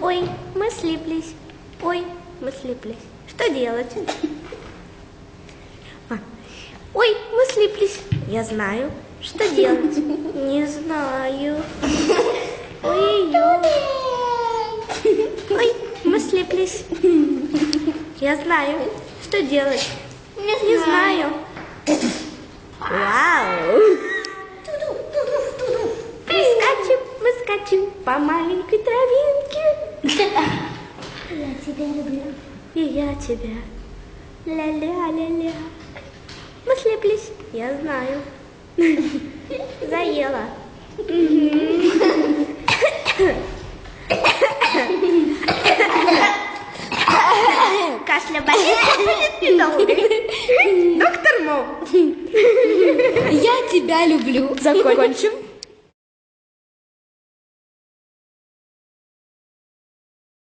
Ой, мы слиплись. Ой, мы слиплись. Что делать? А, Ой, мы слиплись. Я знаю. Что делать? Не знаю. Ой-ой. Ой, мы слиплись. Я знаю. Что делать? Не знаю. Вау! Мы скачем, мы скачем по маленькой травинке. Я тебя люблю. И я тебя. Ля-ля-ля-ля. Мы слеплись, я знаю. Заела. Доктор Мо. Я тебя люблю. Закончим.